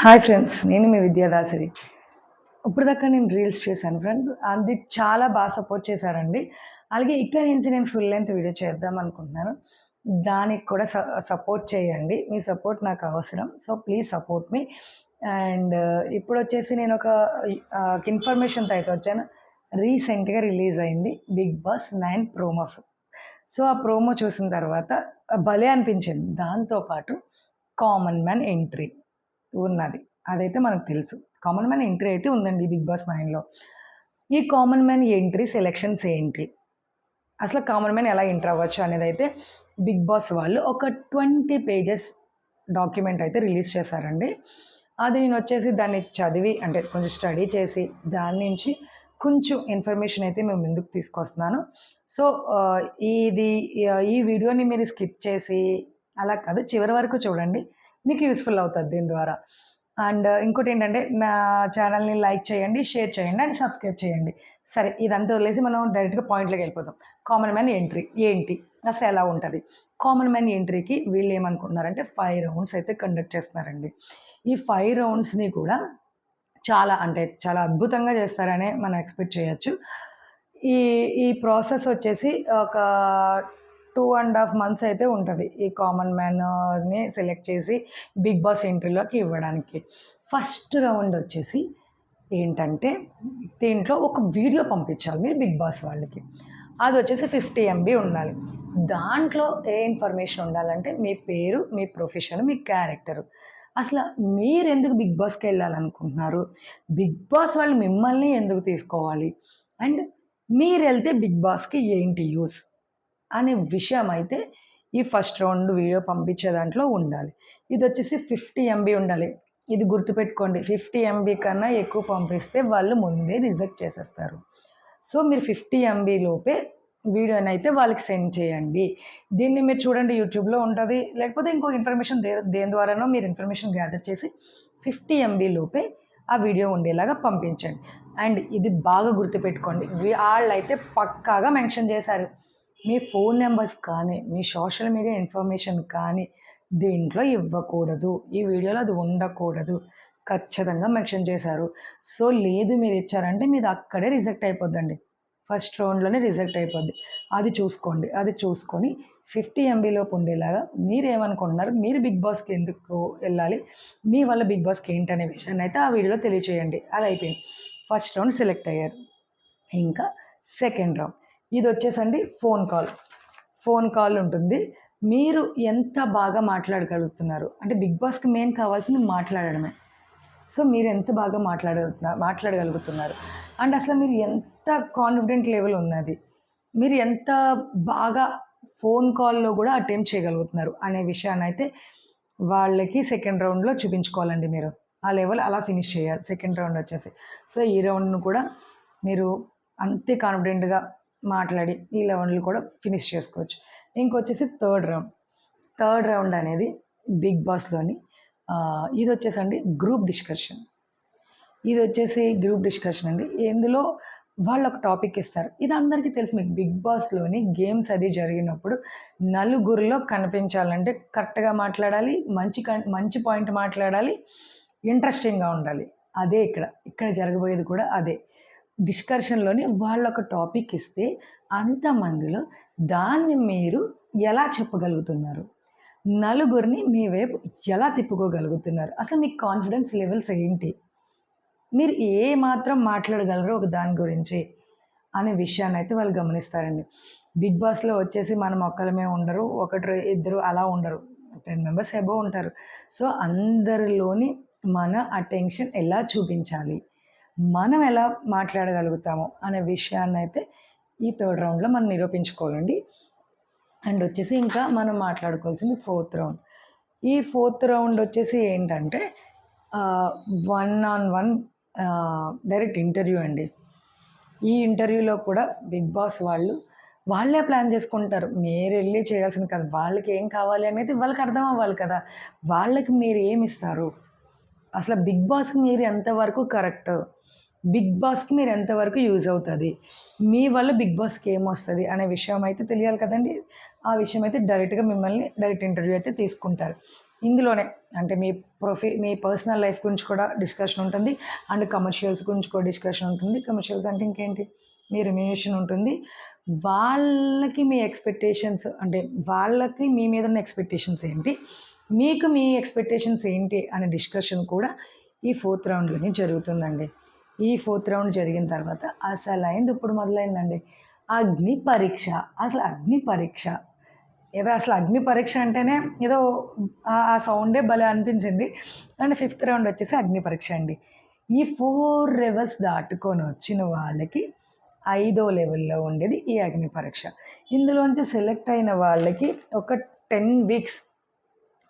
Hi friends నేను మీ విద్యాదాసిరి ఇప్పుడు దాకా నేను రీల్స్ చేశాను ఫ్రెండ్స్ అది చాలా బాగా సపోర్ట్ చేశారండి. అలాగే ఇక్కడ నుంచి నేను ఫుల్ లెంత్ వీడియో చేద్దాం అనుకుంటున్నాను. దానికి కూడా సపోర్ట్ చేయండి మీ సపోర్ట్ నాకు అవసరం. So please support me. And ఇప్పుడు వచ్చేసి నేను ఒక ఇన్ఫర్మేషన్తో అయితే వచ్చాను. రీసెంట్గా రిలీజ్ అయింది Big Boss nine promo so ఆ ప్రోమో చూసిన తర్వాత భలే అనిపించింది. దాంతోపాటు కామన్ మ్యాన్ ఎంట్రీ. ఉన్నది. అదైతే మనకు తెలుసు. కామన్ మ్యాన్ ఎంట్రీ అయితే ఉందండి బిగ్ బాస్ నైన్లో ఈ కామన్ మ్యాన్ ఎంట్రీ సెలెక్షన్స్ ఏంటి? అసలు కామన్ మ్యాన్ ఎలా ఎంటర్ అవ్వచ్చు అనేది అయితే బిగ్ బాస్ వాళ్ళు ఒక ట్వంటీ పేజెస్ డాక్యుమెంట్ అయితే రిలీజ్ చేశారండి. అది నేను వచ్చేసి దాన్ని చదివి అంటే కొంచెం స్టడీ చేసి దాని నుంచి కొంచెం ఇన్ఫర్మేషన్ అయితే మేము ముందుకు తీసుకొస్తున్నాను. సో ఇది ఈ వీడియోని మీరు స్కిప్ చేసి అలా కాదు చివరి వరకు చూడండి. మీకు యూస్ఫుల్ అవుతుంది దీని ద్వారా. అండ్ ఇంకోటి ఏంటంటే నా ఛానల్ని లైక్ చేయండి షేర్ చేయండి అండ్ సబ్స్క్రైబ్ చేయండి. సరే ఇదంతా వదిలేసి మనం డైరెక్ట్గా పాయింట్లోకి వెళ్ళిపోతాం కామన్ మ్యాన్ ఎంట్రీ ఏంటి? అసలు ఎలా ఉంటుంది? కామన్ మ్యాన్ ఎంట్రీకి వీళ్ళు ఏమనుకుంటున్నారంటే ఫైవ్ రౌండ్స్ అయితే కండక్ట్ చేస్తున్నారండి. ఈ ఫైవ్ రౌండ్స్ని కూడా చాలా అంటే చాలా అద్భుతంగా చేస్తారనే మనం ఎక్స్పెక్ట్ చేయొచ్చు. ఈ ఈ ప్రాసెస్ వచ్చేసి ఒక టూ అండ్ హాఫ్ మంత్స్ అయితే ఉంటుంది ఈ కామన్ మ్యాన్ని సెలెక్ట్ చేసి బిగ్ బాస్ ఎంట్రీలోకి ఇవ్వడానికి. ఫస్ట్ రౌండ్ వచ్చేసి ఏంటంటే దీంట్లో ఒక వీడియో పంపించాలి మీరు బిగ్ బాస్ వాళ్ళకి. అది వచ్చేసి ఫిఫ్టీ ఎంబీ ఉండాలి. దాంట్లో ఏ ఇన్ఫర్మేషన్ ఉండాలంటే మీ పేరు మీ ప్రొఫెషన్ మీ క్యారెక్టరు. అసలు మీరు ఎందుకు బిగ్ బాస్కి వెళ్ళాలనుకుంటున్నారు? బిగ్ బాస్ వాళ్ళు మిమ్మల్ని ఎందుకు తీసుకోవాలి? అండ్ మీరు వెళ్తే బిగ్ బాస్కి ఏంటి యూస్? అనే విషయం అయితే ఈ ఫస్ట్ రౌండ్ వీడియో పంపించే దాంట్లో ఉండాలి. ఇది వచ్చేసి ఫిఫ్టీ ఎంబీ ఉండాలి. ఇది గుర్తుపెట్టుకోండి. ఫిఫ్టీ ఎంబీ కన్నా ఎక్కువ పంపిస్తే వాళ్ళు ముందే రిజెక్ట్ చేసేస్తారు. సో మీరు ఫిఫ్టీ ఎంబీ లోపే వీడియోని అయితే వాళ్ళకి సెండ్ చేయండి. దీన్ని మీరు చూడండి యూట్యూబ్లో ఉంటుంది. లేకపోతే ఇంకో ఇన్ఫర్మేషన్ దే దేని ద్వారానో మీరు ఇన్ఫర్మేషన్ గ్యాదర్ చేసి ఫిఫ్టీ ఎంబీ లోపే ఆ వీడియో ఉండేలాగా పంపించండి. అండ్ ఇది బాగా గుర్తుపెట్టుకోండి. వాళ్ళు అయితే పక్కాగా మెన్షన్ చేశారు. మీ ఫోన్ నెంబర్స్ కానీ మీ సోషల్ మీడియా ఇన్ఫర్మేషన్ కానీ దీంట్లో ఇవ్వకూడదు. ఈ వీడియోలో అది ఉండకూడదు. ఖచ్చితంగా మెన్షన్ చేశారు. సో లేదు మీరు ఇచ్చారంటే మీది అక్కడే రిజెక్ట్ అయిపోద్దండి. ఫస్ట్ రౌండ్లోనే రిజెక్ట్ అయిపోద్ది. అది చూసుకోండి. అది చూసుకొని ఫిఫ్టీ ఎంబీలోపు ఉండేలాగా మీరు ఏమనుకుంటున్నారు మీరు బిగ్ బాస్కి ఎందుకు వెళ్ళాలి? మీ వల్ల బిగ్ బాస్కి ఏంటనే విషయాన్ని అయితే ఆ వీడియోలో తెలియచేయండి. అది అయిపోయింది. ఫస్ట్ రౌండ్ సెలెక్ట్ అయ్యారు. ఇంకా సెకండ్ రౌండ్ ఇది వచ్చేసండి ఫోన్ కాల్. ఫోన్ కాల్ ఉంటుంది. మీరు ఎంత బాగా మాట్లాడగలుగుతున్నారు? అంటే బిగ్ బాస్కి మెయిన్ కావాల్సింది మాట్లాడడమే. సో మీరు ఎంత బాగా మాట్లాడగలుగుతున్నారు మాట్లాడగలుగుతున్నారు? అండ్ అసలు మీరు ఎంత కాన్ఫిడెంట్ లెవెల్ ఉన్నది? మీరు ఎంత బాగా ఫోన్ కాల్లో కూడా అటెంప్ట్ చేయగలుగుతున్నారు? అనే విషయాన్ని అయితే వాళ్ళకి సెకండ్ రౌండ్లో చూపించుకోవాలండి మీరు. ఆ లెవెల్ అలా ఫినిష్ చేయాలి. సెకండ్ రౌండ్ వచ్చేసి. సో ఈ రౌండ్ను కూడా మీరు అంతే కాన్ఫిడెంట్గా మాట్లాడి ఈ లెవెన్లు కూడా ఫినిష్ చేసుకోవచ్చు. ఇంకొచ్చేసి థర్డ్ రౌండ్ థర్డ్ రౌండ్ అనేది బిగ్ బాస్లోని ఇది వచ్చేసండి గ్రూప్ డిస్కషన్ ఇది వచ్చేసి గ్రూప్ డిస్కషన్ అండి. ఇందులో వాళ్ళు ఒక టాపిక్ ఇస్తారు. ఇది అందరికీ తెలుసు మీకు బిగ్ బాస్లోని గేమ్స్ అది జరిగినప్పుడు నలుగురిలో కనిపించాలంటే కరెక్ట్గా మాట్లాడాలి మంచి మంచి పాయింట్ మాట్లాడాలి ఇంట్రెస్టింగ్గా ఉండాలి. అదే ఇక్కడ ఇక్కడ జరగబోయేది కూడా అదే. డిస్కషన్లోని వాళ్ళు ఒక టాపిక్ ఇస్తే అంతమందిలో దాన్ని మీరు ఎలా చెప్పగలుగుతున్నారు? నలుగురిని మీ వైపు ఎలా తిప్పుకోగలుగుతున్నారు? అసలు మీ కాన్ఫిడెన్స్ లెవెల్స్ ఏంటి? మీరు ఏ మాత్రం మాట్లాడగలరో ఒక దాని గురించి అనే విషయాన్ని అయితే వాళ్ళు గమనిస్తారండి. బిగ్ బాస్లో వచ్చేసి మనం ఒక్కలమే ఉండరు ఒకటి ఇద్దరు అలా ఉండరు. టెన్ మెంబర్స్ ఎబో ఉంటారు. సో అందరిలోని మన అటెన్షన్ ఎలా చూపించాలి? మనం ఎలా మాట్లాడగలుగుతాము అనే విషయాన్ని అయితే ఈ థర్డ్ రౌండ్లో మనం నిరూపించుకోవాలండి. అండ్ వచ్చేసి ఇంకా మనం మాట్లాడుకోవాల్సింది ఫోర్త్ రౌండ్. ఈ ఫోర్త్ రౌండ్ వచ్చేసి ఏంటంటే one on one direct interview అండి. ఈ ఇంటర్వ్యూలో కూడా బిగ్ బాస్ వాళ్ళు వాళ్ళే ప్లాన్ చేసుకుంటారు. మీరు వెళ్ళి చేయాల్సింది కదా. వాళ్ళకి ఏం కావాలి అనేది వాళ్ళకి అర్థం అవ్వాలి కదా. వాళ్ళకి మీరు ఏమి ఇస్తారు? అసలు బిగ్ బాస్ మీరు ఎంతవరకు కరెక్ట్? బిగ్ బాస్కి మీరు ఎంతవరకు యూజ్ అవుతుంది? మీ వల్ల బిగ్ బాస్కి ఏమొస్తుంది? అనే విషయం అయితే తెలియాలి కదండి. ఆ విషయం అయితే డైరెక్ట్గా మిమ్మల్ని డైరెక్ట్ ఇంటర్వ్యూ అయితే తీసుకుంటారు. ఇందులోనే అంటే మీ ప్రొఫె మీ పర్సనల్ లైఫ్ గురించి కూడా డిస్కషన్ ఉంటుంది. అండ్ కమర్షియల్స్ గురించి కూడా డిస్కషన్ ఉంటుంది. కమర్షియల్స్ అంటే ఇంకేంటి? మీ రెమ్యూనేషన్ ఉంటుంది. వాళ్ళకి మీ ఎక్స్పెక్టేషన్స్ అంటే వాళ్ళకి మీ మీద ఉన్న ఎక్స్పెక్టేషన్స్ ఏంటి? మీకు మీ ఎక్స్పెక్టేషన్స్ ఏంటి? అనే డిస్కషన్ కూడా ఈ ఫోర్త్ రౌండ్లోనే జరుగుతుందండి. ఈ ఫోర్త్ రౌండ్ జరిగిన తర్వాత అసలు అయింది ఇప్పుడు మొదలైందండి? అగ్ని పరీక్ష. అసలు అగ్ని పరీక్ష. ఏదో అసలు అగ్ని పరీక్ష అంటేనే ఏదో ఆ- సౌండే భలే అనిపించింది. అండ్ ఫిఫ్త్ రౌండ్ వచ్చేసి అగ్ని పరీక్ష అండి. ఈ ఫోర్ లెవెల్స్ దాటుకొని వచ్చిన వాళ్ళకి ఐదో లెవెల్లో ఉండేది ఈ అగ్ని పరీక్ష. ఇందులోంచి సెలెక్ట్ అయిన వాళ్ళకి ఒక టెన్ వీక్స్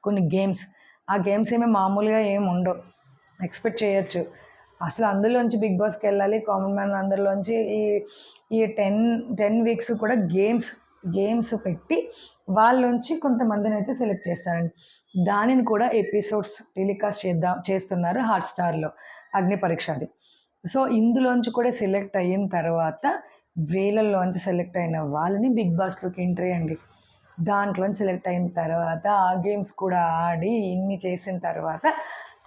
కొన్ని గేమ్స్. ఆ గేమ్స్ ఏమి మామూలుగా ఏమి ఉండవు. ఎక్స్పెక్ట్ చేయొచ్చు. అసలు అందులోంచి బిగ్ బాస్కి వెళ్ళాలి కామన్ మ్యాన్ అందరిలోంచి ఈ ఈ టెన్ టెన్ వీక్స్ కూడా గేమ్స్ గేమ్స్ పెట్టి వాళ్ళలోంచి కొంతమందిని అయితే సెలెక్ట్ చేస్తారండి. దానిని కూడా ఎపిసోడ్స్ టెలికాస్ట్ చేద్దాం చేస్తున్నారు హాట్స్టార్లో అగ్ని పరీక్ష అది సో ఇందులోంచి కూడా సెలెక్ట్ అయిన తర్వాత వేలల్లోంచి సెలెక్ట్ అయిన వాళ్ళని బిగ్ బాస్లోకి ఎంట్రీ అండి. దాంట్లోంచి సెలెక్ట్ అయిన తర్వాత ఆ గేమ్స్ కూడా ఆడి ఇన్ని చేసిన తర్వాత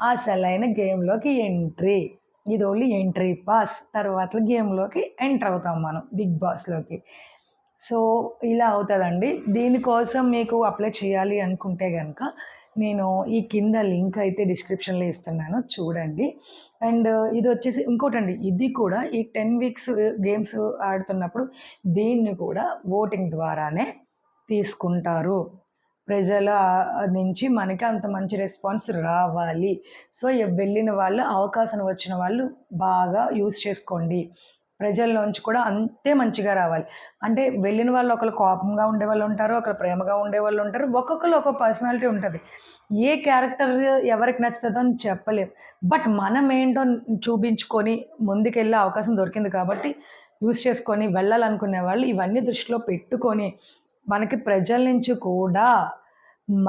అసలైన గేమ్లోకి ఎంట్రీ. ఇది ఓన్లీ ఎంట్రీ పాస్. తర్వాత గేమ్లోకి ఎంటర్ అవుతాం మనం బిగ్ బాస్లోకి. సో ఇలా అవుతుందండి. దీనికోసం మీకు అప్లై చేయాలి అనుకుంటే కనుక నేను ఈ కింద లింక్ అయితే డిస్క్రిప్షన్లో ఇస్తున్నాను చూడండి. అండ్ ఇది వచ్చేసి ఇంకోటండి ఇది కూడా ఈ టెన్ వీక్స్ గేమ్స్ ఆడుతున్నప్పుడు దీన్ని కూడా ఓటింగ్ ద్వారానే తీసుకుంటారు. ప్రజల నుంచి మనకి అంత మంచి రెస్పాన్స్ రావాలి. సో వెళ్ళిన వాళ్ళు అవకాశం వచ్చిన వాళ్ళు బాగా యూస్ చేసుకోండి. ప్రజల్లోంచి కూడా అంతే మంచిగా రావాలి. అంటే వెళ్ళిన వాళ్ళు ఒకరు కోపంగా ఉండే వాళ్ళు ఉంటారు ఒకరు ప్రేమగా ఉండే వాళ్ళు ఉంటారు ఒక్కొక్కరు ఒక్కొక్క పర్సనాలిటీ ఉంటుంది. ఏ క్యారెక్టర్ ఎవరికి నచ్చుతుందో అని చెప్పలేం. బట్ మనం ఏంటో చూపించుకొని ముందుకెళ్ళే అవకాశం దొరికింది కాబట్టి యూస్ చేసుకొని వెళ్ళాలనుకునే వాళ్ళు ఇవన్నీ దృష్టిలో పెట్టుకొని మనకి ప్రజల నుంచి కూడా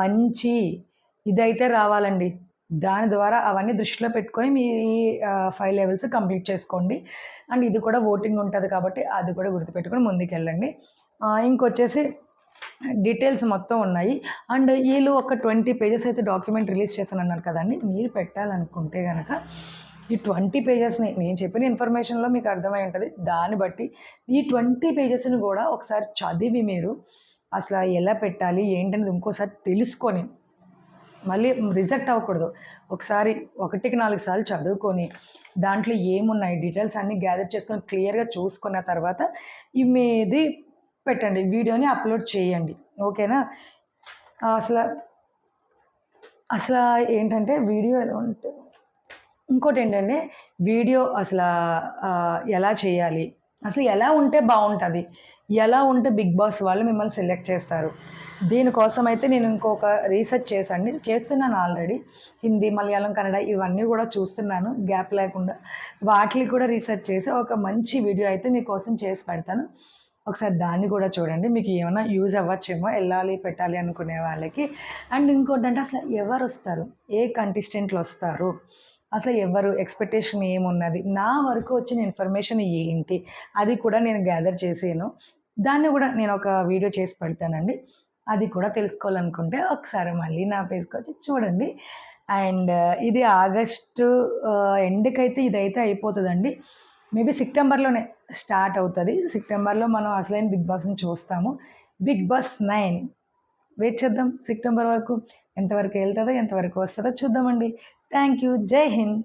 మంచి ఇదైతే రావాలండి. దాని ద్వారా అవన్నీ దృష్టిలో పెట్టుకొని మీ ఫైవ్ లెవెల్స్ కంప్లీట్ చేసుకోండి. అండ్ ఇది కూడా ఓటింగ్ ఉంటుంది కాబట్టి అది కూడా గుర్తుపెట్టుకొని ముందుకెళ్ళండి. ఇంకొచ్చేసి డీటెయిల్స్ మొత్తం ఉన్నాయి. అండ్ వీళ్ళు ఒక ట్వంటీ పేజెస్ అయితే డాక్యుమెంట్ రిలీజ్ చేశాను అన్నారు కదండి. మీరు పెట్టాలనుకుంటే కనుక ఈ ట్వంటీ పేజెస్ని నేను చెప్పిన ఇన్ఫర్మేషన్లో మీకు అర్థమై ఉంటుంది. దాన్ని బట్టి ఈ ట్వంటీ పేజెస్ని కూడా ఒకసారి చదివి మీరు అసలు ఎలా పెట్టాలి ఏంటనేది ఇంకోసారి తెలుసుకొని మళ్ళీ రిజెక్ట్ అవ్వకూడదు. ఒకసారి ఒకటికి నాలుగు సార్లు చదువుకొని దాంట్లో ఏమున్నాయి డీటెయిల్స్ అన్నీ గ్యాదర్ చేసుకొని క్లియర్గా చూసుకున్న తర్వాత ఈ మీది పెట్టండి వీడియోని అప్లోడ్ చేయండి. ఓకేనా? అసలు అసలు ఏంటంటే వీడియో ఎలా ఉంటే ఇంకోటి ఏంటంటే వీడియో అసలు ఎలా చేయాలి? అసలు ఎలా ఉంటే బాగుంటుంది ఎలా ఉంటే బిగ్ బాస్ వాళ్ళు మిమ్మల్ని సెలెక్ట్ చేస్తారు? దీనికోసం అయితే నేను ఇంకొక రీసెర్చ్ చేశాను. చేస్తున్నాను ఆల్రెడీ. హిందీ మలయాళం కన్నడ ఇవన్నీ కూడా చూస్తున్నాను. గ్యాప్ లేకుండా వాటిని కూడా రీసెర్చ్ చేసి ఒక మంచి వీడియో అయితే మీకోసం చేసి పెడతాను. ఒకసారి దాన్ని కూడా చూడండి. మీకు ఏమైనా యూజ్ అవ్వచ్చేమో వెళ్ళాలి పెట్టాలి అనుకునే వాళ్ళకి. అండ్ ఇంకోటి అంటే అసలు ఎవరు వస్తారు ఏ కంటెస్టెంట్లు వస్తారు? అసలు ఎవరు ఎక్స్పెక్టేషన్ ఏమున్నది? నా వరకు వచ్చిన ఇన్ఫర్మేషన్ ఏంటి? అది కూడా నేను గ్యాదర్ చేసాను. దాన్ని కూడా నేను ఒక వీడియో చేసి పెడతానండి. అది కూడా తెలుసుకోవాలనుకుంటే ఒకసారి మళ్ళీ నా పేజ్కి వచ్చి చూడండి. అండ్ uh, ఇది ఆగస్టు ఎండ్కైతే uh, అయితే ఇదైతే అయిపోతుందండి. మేబీ సెప్టెంబర్లోనే స్టార్ట్ అవుతుంది. సెప్టెంబర్లో మనం అసలైన బిగ్ బాస్ని చూస్తాము. Big Boss nine. వెయిట్ చేద్దాం. సెప్టెంబర్ వరకు ఎంతవరకు వెళ్తుందో ఎంతవరకు వస్తుందో చూద్దామండి. థ్యాంక్ యూ జై హింద్